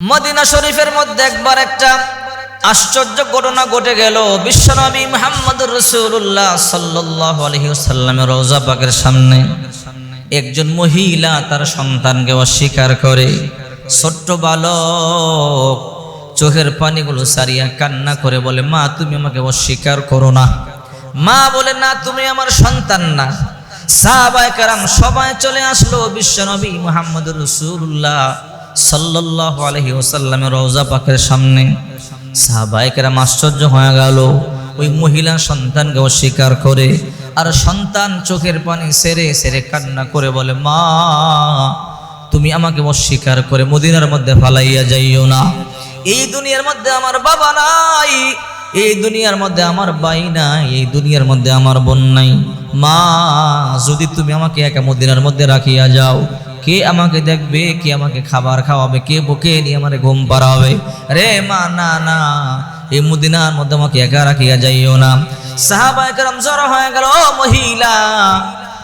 Medina শরীফের মধ্যে একবার একটা আশ্চর্য ঘটনা ঘটে গেল। বিশ্বনবী মোহাম্মদ রসুল্লাহ সাল্লাহ আলহিউসাল্লামের রোজা পাকের সামনে একজন মহিলা তার সন্তানকে অস্বীকার করে, ছোট্ট বালক, চোখের পানিগুলো সারিয়া কান্না করে বলে, মা, তুমি আমাকে অস্বীকার করো না। মা বলে, না, তুমি আমার সন্তান না। সাহাবায়ে কারাম সবাই চলে আসলো বিশ্বনবী মোহাম্মদ রসুল্লাহ সাল্লাল্লাহু আলাইহি ওয়াসাল্লামের রওজা পাকের সামনে সাহাবায়ে কেরাম আশ্চর্য হয়ে গেল। ওই মহিলা সন্তানকে অস্বীকার করে আর সন্তান চোখের পানি সেরে সেরে কান্না করে বলে, মা, তুমি আমাকে অস্বীকার করে মদিনার মধ্যে ফালাইয়া যাইও না। এই দুনিয়ার মধ্যে আমার বাবা নাই, এই দুনিয়ার মধ্যে আমার বাই নাই, এই দুনিয়ার মধ্যে আমার বোন নাই। মা, যদি তুমি আমাকে একা মদিনার মধ্যে রাখিয়া যাও কে আমাকে দেখবে? কে আমাকে খাবার খাওয়াবে? কে বুকে নিয়ে আমার ঘুম পাড়াবে? রে মা, না না, এই মুদিনার মধ্যে আমাকে একা রাখিয়া যাইও না। সাহাবা একরাম জ্বর হয়ে গেল, "ও মহিলা,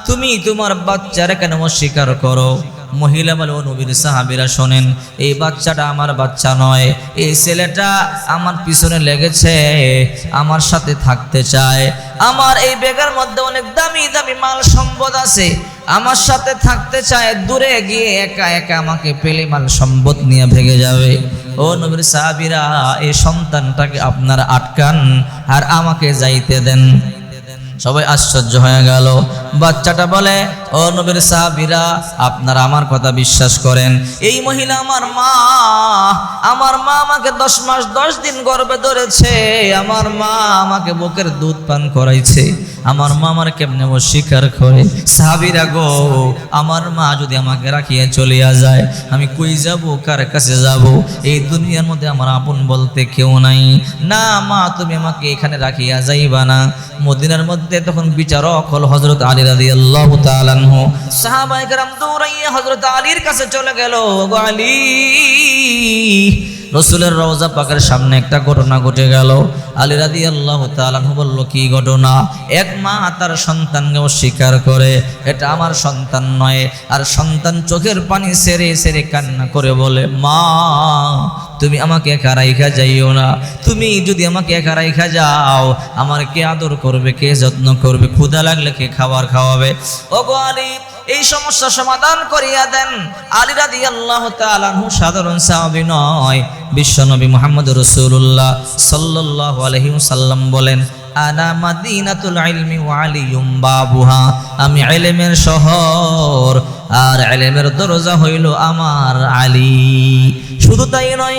তুমি তোমার বাচ্চারা কেন অস্বীকার করো? মহিলা বলে নবীর সাহাবিরা শোনেন, এই বাচ্চাটা আমার বাচ্চা নয়, এই ছেলেটা আমার পিছনে লেগেছে, আমার সাথে থাকতে চায়। আমার এই বেগের মধ্যে অনেক দামি দামি মাল সম্পদ আছে। আমার সাথে থাকতে চায়, দূরে গিয়ে একা একা আমাকে পেলে মাল সম্পদ নিয়ে ভেঙে যাবে। ও নবীর সাহাবিরা, এই সন্তানটাকে আপনারা আটকান আর আমাকে যাইতে দেন। সবাই আশ্চর্য হয়ে গেল। বাচ্চাটা বলে, ও নবীর সাহাবিরা, আপনারা আমার কথা বিশ্বাস করেন। এই মহিলা আমার মা আমার মা আমাকে দশ মাস দশ দিন গর্বে ধরেছে। আমার মা আমাকে বুকের দুধ পান করাইছে। আমার মা আমার কেমনে অস্বীকার করে? সাহাবিরা গো, আমার মা যদি আমাকে রাখিয়ে চলিয়া যায়, আমি কই যাব? কার কাছে যাব? এই দুনিয়ার মধ্যে আমার আপন বলতে কেউ নাই। না মা, তুমি আমাকে এখানে রাখিয়া যাইবা না। মদিনার মধ্যে তখন বিচারক হল হজরত আলী রাদি আল্লাহ তালানহ সাহাবাই গ্রাম দৌড়াইয়া হজরত আলীর কাছে চলে গেল। গো আলী রসুলের রওজা পাকের সামনে একটা ঘটনা ঘটে গেল। আলী রাদি আল্লাহ তালানহ বলল, কি ঘটনা? এক মা তার সন্তানকে অস্বীকার করে, এটা আমার সন্তান নয়। আর সন্তান চোখের পানি সেরে সেরে কান্না করে বলে, মা, তুমি আমাকে একা রাইখা যাইও না। তুমি যদি আমাকে একা রাইখা যাও, আমার কে আদর করবে, কে যত্ন করবে, ক্ষুধা লাগলে কে খাবার খাওয়াবে? ও গো আলী এই সমস্যা সমাধান করিয়া দেন। আলী রাদি আল্লাহ সাধারণ সাহাবি নয়। বিশ্বনবী মোহাম্মদ রসুল্লাহ সাল্লাহ আলহিম সাল্লাম বলেন, আনা মাদিনাতুল ইলমি ওয়া আলিয়ুম বাবুহা। আমি ইলমের শহর, আর ইলমের দরজা হইল আমার আলী। শুধু তাই নয়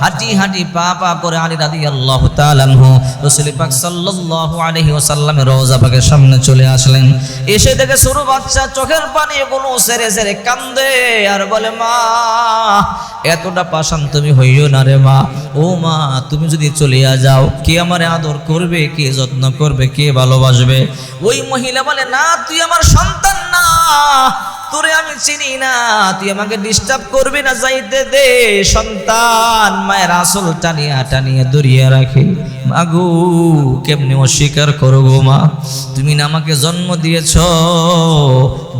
হাঁটি হাঁটি পা পা করে আলী রাদিয়াল্লাহু তাআলা আনহু রাসূল পাক সাল্লাল্লাহু আলাইহি ওয়াসাল্লামের রওজা পাকের সামনে চলে আসলেন। এসে দেখে ছোট বাচ্চা চোখের পানি গুলো সেরে সেরে কান্দে আর বলে, মা, এতটা পাশান তুমি হইও না রে মা। ও মা, তুমি যদি চলিয়া যাও, কে আমারে আদর করবে, কে যত্ন করবে, কে ভালোবাসবে? ওই মহিলা বলে, না, তুই আমার সন্তান না। তোরে আমি চিনি না, তুই আমাকে ডিস্টার্ব করবি না, যাইতে দে। সন্তান, মায়ের আসল টানিয়া টানিয়া দরিয়া রাখে। মাগু, কেমনি অস্বীকার করো গো মা? তুমি না আমাকে জন্ম দিয়েছ,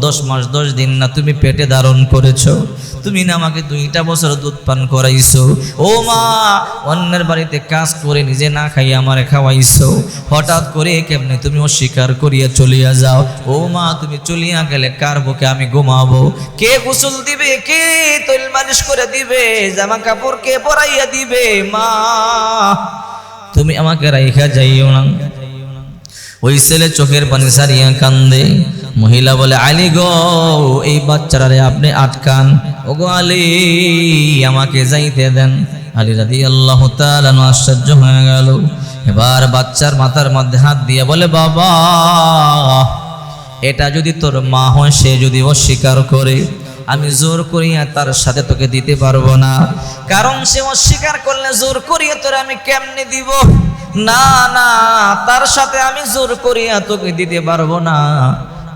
দশ মাস দশ দিন না তুমি পেটে ধারণ করেছ। তুমি না আমাকে দুইটা বছর দুধ পান করাইছো? ও মা, অন্যের বাড়িতে কাজ করে নিজে না খাইয়ে আমারে খাওয়াইছো। হঠাৎ করে কেমনে তুমি অস্বীকার করিয়া চলিয়া যাও? ও মা, তুমি চলিয়া গেলে কার বুকে আমি ঘুমাবো? কে গোসল দিবে? কে তৈল মালিশ করে দিবে? জামা কাপড় কে পরাইয়া দিবে? মা, তুমি আমাকে রাইখা যাইও না। ওই ছেলে চোখের পানি সারিয়া কান্দে। মহিলা বলে, আলী গো, এই বাচ্চারারে আপনি আটকান। ও গো আলী, আমাকে যাইতে দেন। আলী রাদি আল্লাহ আশ্চর্য হয়ে গেল। এবার বাচ্চার মাথার মধ্যে হাত দিয়ে বলে, বাবা, এটা যদি তোর মা হয়, সে যদি অস্বীকার করে, আমি জোর করিয়া তার সাথে তোকে দিতে পারব না। কারণ সে অস্বীকার করলে জোর করিয়া তোরে আমি কেমনে দিব? না না, তার সাথে আমি জোর করিয়া তোকে দিতে পারব না।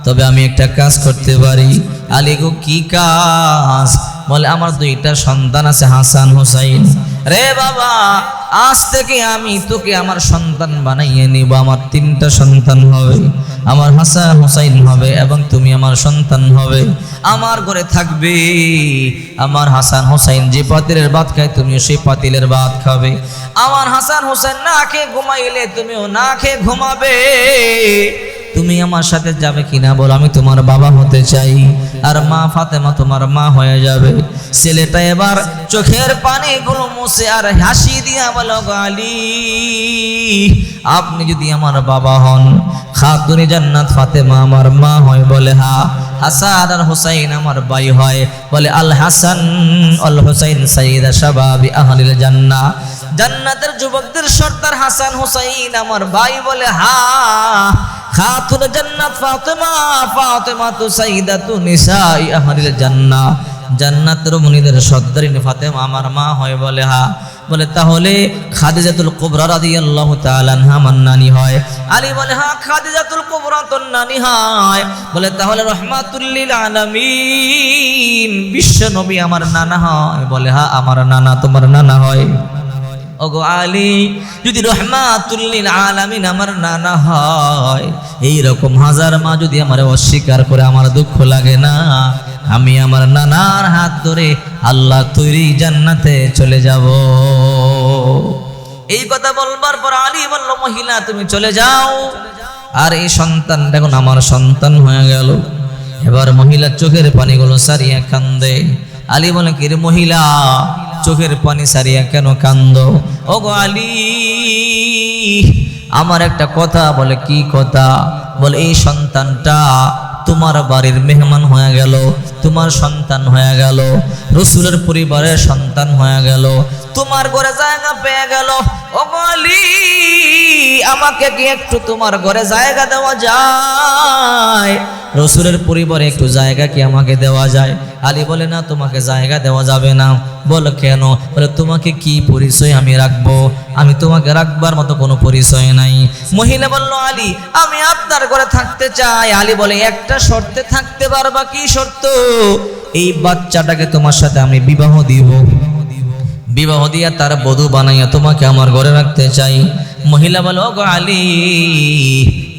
তবে আমি একটা কাজ করতে পারি। আলী গো, কি কাজ? বলে, আমার দুইটা সন্তান আছে, হাসান হুসাইন। রে বাবা, আজ থেকে আমি তোকে আমার সন্তান বানাইয়ে নিব, আমার তিনটা সন্তান হবে। আমার হাসান হুসাইন হবে এবং তুমি আমার সন্তান হবে। আমার ঘরে থাকবে। আমার হাসান হুসাইন যে পাতিলের ভাত খায়, তুমিও সেই পাতিলের ভাত খাবে। আমার হাসান হুসাইন না খেয়ে ঘুমাইলে তুমিও না খেয়ে ঘুমাবে। তুমি আমার সাথে যাবে কিনা বলো, আমি তোমার বাবা হতে চাই। আর মা ফাতেমা তোমার মা হয়ে যাবে। ছেলেটা এবার চোখের পানিগুলো মুছে আর হাসি দিয়া বলো, গালি, আপনি যদি আমার বাবা হন, খাতুনি জান্নাত ফাতেমা আমার মা হয়, বলে, হা, হাসান আর হুসাইন আমার ভাই হয়, বলে, আল হাসান, আল হুসাইন সাইদা শাবাবি আহলিল জান্নাহ। জান্নাতের যুবকদের সর্দার হাসান হুসাইন আমার ভাই বলে, হা খাতুন জান্নাত ফাতেমা ফাতেমা তো সাইদাতু নিসাই আহলিল জান্নাহ। জান্নাতের মুনিদের সর্দারিনী ফাতেমা আমার মা হয় বলে, হা, বলে, তাহলে খাদিজাতুল কুবরা রাদিয়াল্লাহু তাআলা আনহা আমার নানি হয়। আলী বলে হ্যাঁ খাদিজাতুল কুবরা তোর নানি হয়। বলে, তাহলে রহমাতুল লিল আলামিন, বিশ্ব নবী আমার নানা হয়। বলে হ্যাঁ আমার নানা, তোমার নানা হয়। ওগো আলী, যদি রহমাতুল্লিল আলামিন আমার নানা হয় এই রকম হাজার মা যদি আমার অস্বীকার করে আমার দুঃখ লাগে না, আমি আমার নানার হাত ধরে আল্লাহ তৈরি জান্নাতে চলে যাব। এই কথা বলবার পর আলী বলল, মহিলা, তুমি চলে যাও। আর এই সন্তান দেখুন আমার সন্তান হয়ে গেল। এবার মহিলা চোখের পানিগুলো সারিয়া কান্দে। আলী বলে, কি রে মহিলা চোখের পানি সারিয়া কেন কান্দ? ও গো আলী, আমার একটা কথা বলে, কি কথা? বলে, এই সন্তানটা তোমার বাড়ির মেহমান হয়ে গেল, তোমার সন্তান হয়ে গেল, রসুলের পরিবারের সন্তান হয়ে গেল, তোমার ঘরে জায়গা পেয়ে গেল ও গো আলী আমাকে কি একটু তোমার ঘরে জায়গা দেওয়া যায়? রসুলের পরিবারে একটু জায়গা কি আমাকে দেওয়া যায়? আলী বলে, না, তোমাকে জায়গা দেওয়া যাবে না। বলো, কেন? বলে, তোমাকে কি পরিচয় আমি রাখব? আমি তোমাকে রাখবার মতো কোনো পরিচয় নাই। মহিলা বলল, আলী, আমি আপনার ঘরে থাকতে চাই। আলী বলে, একটা শর্তে থাকতে পারবা? কি শর্ত? এই বাচ্চাটাকে তোমার সাথে আমি বিবাহ দিব। বিবাহ দিয়া তার বধূ বানাইয়া তোমাকে আমার ঘরে রাখতে চাই। মহিলা বলো, "ওগো আলী,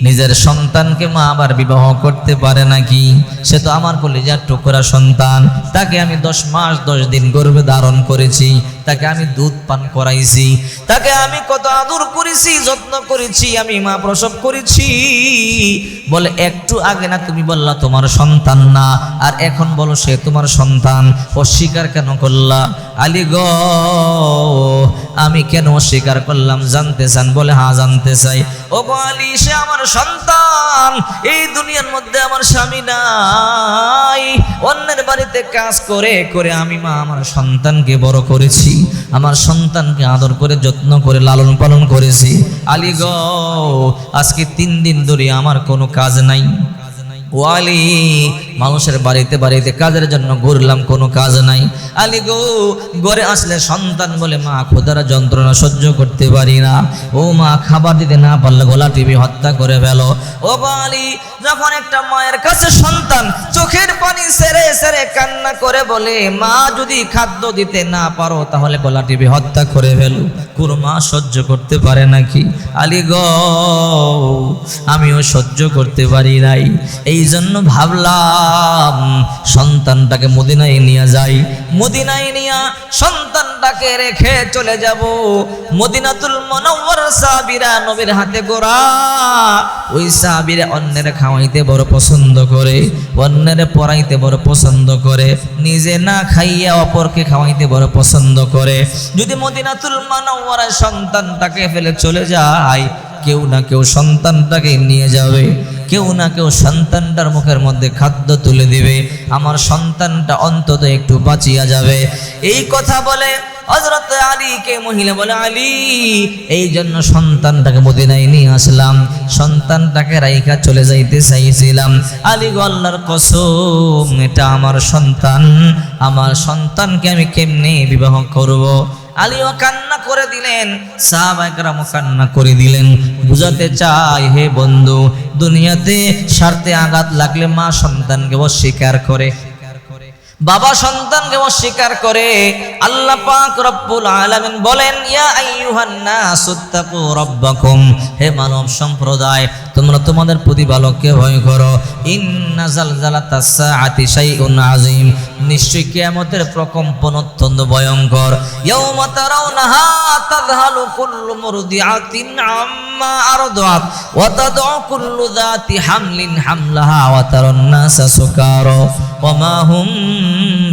নিজের সন্তানকে মা আবার বিবাহ করতে পারে নাকি? সে তো আমার কলিজার টুকরা সন্তান। তাকে আমি দশ মাস, দশ দিন গর্ভে ধারণ করেছি। তাকে আমি দুধ পান করাইছি। তাকে আমি কত আদর করেছি, যত্ন করেছি, আমি মা প্রসব করেছি। বলে, একটু আগে না তুমি বললা তোমার সন্তান না, আর এখন বলো সে তোমার সন্তান, অস্বীকার কেন করলা? আলী গ, আমি কেন অস্বীকার করলাম? জানতে চান? বলে হ্যাঁ জানতে চাই। ও গো আলী, সে আমার সন্তান, এই দুনিয়ার মধ্যে আমার স্বামী নাই। অন্যের বাড়িতে কাজ করে করে আমি, মা, আমার সন্তানকে বড় করেছি, আমার সন্তানকে আদর করে, যত্ন করে, লালন পালন করেছি। আলী গ, আজকে তিন দিন ধরে আমার কোনো কাজ নাই। ওয়ালি মানুষের বাড়িতে বাড়িতে কাজের জন্য ঘুরলাম, কোনো কাজ নাই। আলী গো, ঘরে আসলে সন্তান বলে মা খোদারা যন্ত্রণা সহ্য করতে পারি না। ও মা, খাবার দিতে না পারলে গলা টিভি হত্যা করে ফেল। ও বালি যখন একটা মায়ের কাছে সন্তান চোখের পানি সেরে সেরে কান্না করে বলে, মা, যদি খাদ্য দিতে না পারো, তাহলে গলা টিভি হত্যা করে ফেলো। কোন মা সহ্য করতে পারে নাকি? আলী গ, আমিও সহ্য করতে পারি নাই। এই জন্য ভাবলাম সন্তানটাকে মদিনায় নিয়ে যাই। মদিনায় নিয়ে সন্তানটাকে রেখে চলে যাব। মদিনাতুল মনোবর সাবিরা নবীর হাতে গোড়া ওই সাবিরা অন্যের খাওয়াইতে বড় পছন্দ করে, অন্যের পড়াইতে বড় পছন্দ করে, নিজে না খাইয়া অপরকে খাওয়াইতে বড় পছন্দ করে। যদি মদিনাতুল মানবরায় সন্তানটাকে ফেলে চলে যায়, কেউ না কেউ সন্তানটাকে নিয়ে যাবে। কেউ না কেউ সন্তানটার মুখের মধ্যে খাদ্য তুলে দিবে, আমার সন্তানটা অন্তত একটু বাঁচিয়া যাবে। এই কথা বলে হজরত আলীকে মহিলা বলে, আলী, এই জন্য সন্তানটাকে মদিনায় নিয়ে আসলাম। সন্তানটাকে রাইখা চলে যাইতে চাইছিলাম। আলী আল্লাহর কসম, এটা আমার সন্তান। আমার সন্তানকে আমি কেমনে বিবাহ করব। আলীও কান্না করে দিলেন সাহাবাইকরামও কান্না করে দিলেন। বুঝাতে চাই হে বন্ধু দুনিয়াতে স্বার্থে আঘাত লাগলে মা সন্তানকে অস্বীকার করে। বাবা সন্তানকে অস্বীকার করে। আল্লাহ পাক রব্বুল আলামিন বলেন, ইয়া আইয়ুহান নাসুত্তাকু রাব্বাকুম। হে মানব সম্প্রদায়, তোমরা তোমাদের প্রতিপালককে ভয় করো। ইন্না জালজালাতাস সাআতি শাইউন আযীম। নিশ্চয়ই কিয়ামতের প্রকম্পন অত্যন্ত ভয়ঙ্কর। ইয়াউমা তারাউনাহা তাযহালু কুল্লু মুরদিআতিন আম্মা আরদাত ওয়া তাদউ কুল্লু যাতি হামলিন হামলাহা ওয়া তারান নাসা সুকারা। মা হুম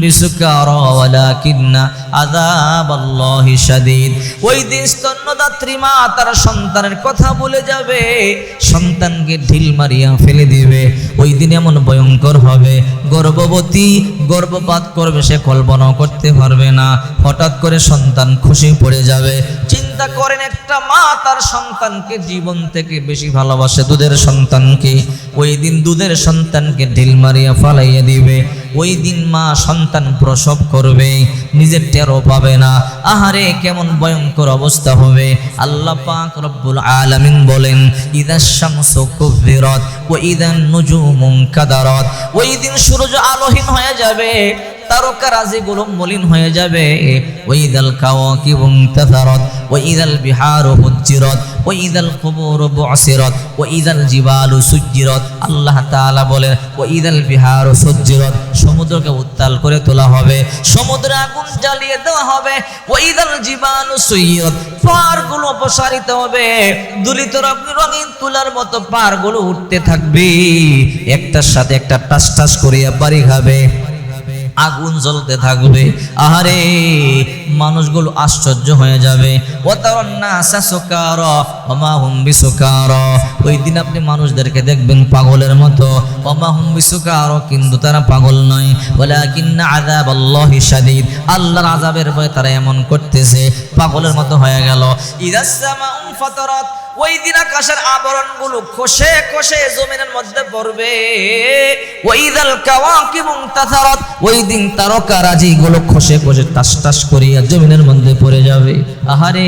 বিসুকারা ওয়ালাকিন্না আযাবাল্লাহি শাদীদ ওই দিন স্তন্যদাত্রী মা তার সন্তানের কথা বলে যাবে, সন্তানকে ঢিল মারিয়া ফেলে দিবে। ওই দিন এমন ভয়ঙ্কর হবে, গর্ভবতী গর্ভপাত করবে সে কল্পনাও করতে পারবে না। হঠাৎ করে সন্তান খুশি পড়ে যাবে। চিন্তা করেন একটা মা তার সন্তানকে জীবন থেকে বেশি ভালোবাসে, দুধের সন্তানকে। ওই দিন দুধের সন্তানকে ঢিল মারিয়া ফালাইয়া দিবে। ওই দিন মা সন্তান প্রসব করবে, নিজের টেরও পাবে না। আহারে, কেমন ভয়ঙ্কর অবস্থা হবে। আল্লাহ পাক রব্বুল আলামিন বলেন ইদাশ শামসু কুবিরাত ওয়া ইদান নুজুমুন কাদারাত। ওই দিন সূর্য আলোহীন হয়ে যাবে তারকারাজিগুলো মলিন হয়ে যাবে। ওইদাল কাওয়াকিবু তাথারাত ওইদাল বিহারু হুজ্জিরাত ওইদাল কুবুরু বুসিরাত ওইদাল জিবালু সুজ্জিরাত। আল্লাহ তাআলা বলেন ওইদাল বিহারু সুজ্জিরাত। সমুদ্রকে উত্তাল করে তোলা হবে, সমুদ্রে আগুন জ্বালিয়ে দেওয়া হবে ওইদাল জিবালু সুইয়ত পাহাড়গুলো অপসারিত হবে, দুলিত রঙিন তুলার মতো পাহাড়গুলো উঠতে থাকবে। একটার সাথে একটা টাস টাস করিয়া বাড়ি খাবে। আগুন জ্বলতে থাকবে। আহারে, মানুষগুলো আশ্চর্য হয়ে যাবে। ওই দিন আপনি মানুষদেরকে দেখবেন পাগলের মতো। কিন্তু তারা পাগল নয়। বলে আজাব আল্লাহি শাদীদ। আল্লাহর আজাবের ভয়ে তারা এমন করতেছে। পাগলের মতো হয়ে গেল। ওই দিন আকাশের আবরণগুলো খসে খসে জমিনের মধ্যে পড়বে। ওইদাল কাওয়াকিবুন তাথারাত ওই দিন তারকারাজি গুলো খসে খসে টাস টাস করিয়া জমিনের মধ্যে পড়ে যাবে। আহারে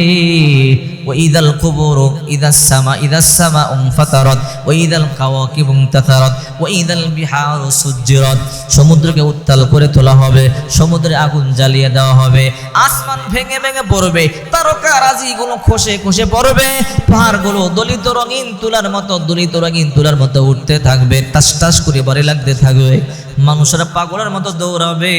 ওইদাল কুবুর ইদাস সামা ইদাস সামা ওইদাল ওইদাল বিহার সমুদ্রকে উত্তাল করে তোলা হবে, সমুদ্রে আগুন জ্বালিয়ে দেওয়া হবে, আসমান ভেঙে ভেঙে পড়বে তারকারাজি গুলো খসে খসে পড়বে পাহাড়গুলো দলিত রঙিন তুলার মতো, দলিত রঙিন তুলার মতো উঠতে থাকবে। টাস টাস করে বাড়ি লাগতে থাকবে। মানুষেরা পাগলের মতো দৌড়াবে।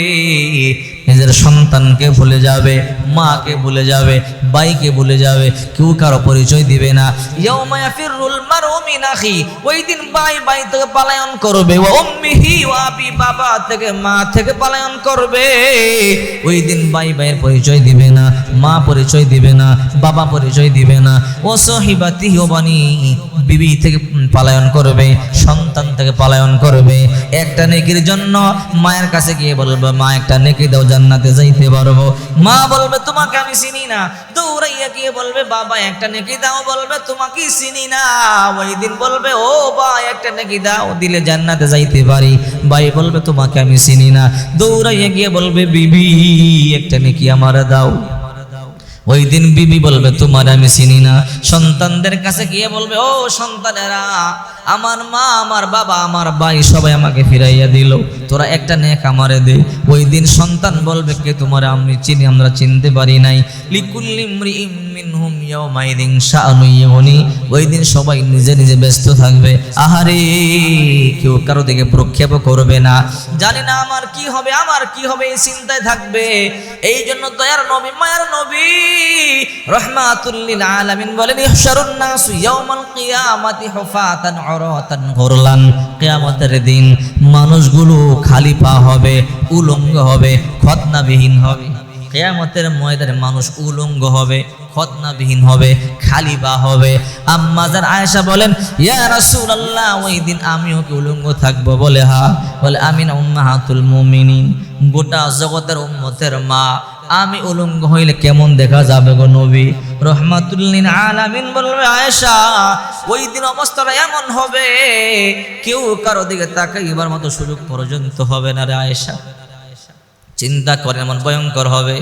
নিজের সন্তানকে ভুলে যাবে, মাকে ভুলে যাবে, বাইকে ভুলে যাবে, কেউ কারও পরিচয় দিবে না। ওই দিন বাই বাই থেকে পলায়ন করবে। আবি বাবা থেকে মা থেকে পলায়ন করবে। ওই দিন ভাই ভাইয়ের পরিচয় দিবে না। মা পরিচয় দিবে না, বাবা পরিচয় দিবে না। ও সহিবাতি বানি বিবি থেকে পালায়ন করবে, সন্তান থেকে পালায়ন করবে। একটা নেকির জন্য মায়ের কাছে গিয়ে বলবে, মা, একটা নেকি দাও, জান্নাতে যাইতে পারব। মা বলবে, তোমাকে আমি চিনি না। দৌড়াইয়া গিয়ে বলবে, বাবা, একটা নেকি দাও। বলবে, তোমাকে চিনি না। ওই দিন বলবে, ও বা একটা নেকি দাও, দিলে জান্নাতে যাইতে পারি। ভাই বলবে, তোমাকে আমি চিনি না। দৌড়াইয়া গিয়ে বলবে, বিবি, একটা নেকি আমার দাও। ওই দিন বিবি বলবে, তোমার আমি চিনি না। সন্তানদের কাছে গিয়ে বলবে, ও সন্তানেরা, আমার মা, আমার বাবা, আমার ভাই সবাই আমাকে ফিরাইয়া দিল। তোরা একটা নেক আমারে দে। ওই দিন সন্তান বলবে, কে তোমার আমি চিনি, আমরা চিনতে পারি নাই। লিকুল্লি ইমরিইম মিনহুম ইয়াউমাইদিন শাআনু ইউনি ওই দিন সবাই নিজে নিজে ব্যস্ত থাকবে। আহারে, কেউ কারও দিকে প্রক্ষেপ করবে না। জানি না আমার কি হবে, আমার কি হবে এই চিন্তায় থাকবে। এই জন্য দয়ার নবী, মায়ার নবী রহমাতুল্লিল আলামিন বলেন, ইহশারুন নাসু ইয়াউমাল কিয়ামাতি হুফাতান উরাতান গুরলান। কিয়ামতের দিন মানুষগুলো খালি পা হবে, উলঙ্গ হবে খতনাবিহীন হবে। কেয়ামতের ময়দানে মানুষ উলঙ্গ হবে। খতনাবিহীন হবে খালি বা হবে আম্মাজার আয়েশা বলেন, ইয়া রাসূলুল্লাহ, ওই দিন আমিও কি উলঙ্গ থাকব? বলে, হা। বলে, আমিন উম্মাহাতুল মুমিনিন, গোটা জগতের উম্মতের মা। আমি উলঙ্গ হইলে কেমন দেখা যাবে গো নবী? রহমাতুল্লিন আলামিন বলবে আয়েশা, ওই দিন অবস্থাটা এমন হবে, কেউ কারও দিকে তাকাইবার মতো সুযোগ পর্যন্ত হবে না রে আয়েশা। চিন্তা করেন, এমন ভয়ঙ্কর হবে।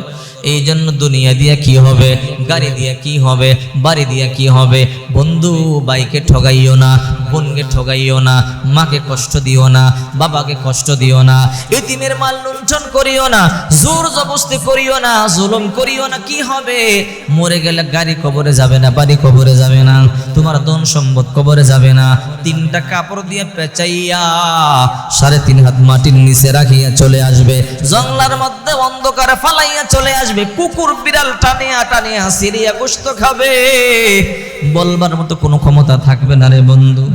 এই জন্য দুনিয়া দিয়ে কি হবে? গাড়ি দিয়ে কি হবে? বাড়ি দিয়ে কি হবে? বন্ধু বাইকে ঠগাইও না, বোনকে ঠগাইও না, মাকে কষ্ট দিও না, বাবাকে কষ্ট দিও না ইতিমের মাল লুণ্ঠন করিও না, জোর জবস্তি করিও না, জুলুম করিও না, কি হবে? মরে গেলে গাড়ি কবরে যাবে না, বাড়ি কবরে যাবে না, তোমার ধন সম্পদ কবরে যাবে না, তিনটা কাপড় দিয়ে পেঁচাইয়া সাড়ে তিন হাত মাটির নিচে রাখিয়া চলে আসবে। জঙ্গলার মধ্যে অন্ধকারে ফালাইয়া চলে আসবে, কুকুর বিড়াল টানিয়া টানিয়া সিরিয়া গোস্ত খাবে। বলবার মতো কোনো ক্ষমতা থাকবে না রে বন্ধু।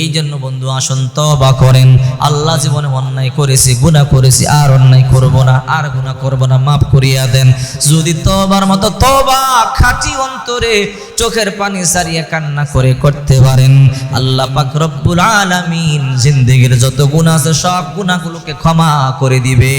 এই জন্য বন্ধু, আসুন তবা করেন। আল্লাহ জীবনে অন্যায় করেছি গুণা করেছি, আর অন্যায় করব না, আর গুণা করব না, মাফ করিয়া দেন। যদি তবার মতো তবা খাঁটি অন্তরে চোখের পানি সারিয়া কান্না করে করতে পারেন। আল্লাহ পাক রব্বুল আলামিন জিন্দেগির যত গুণা আছে, সব গুণাগুলোকে ক্ষমা করে দিবে।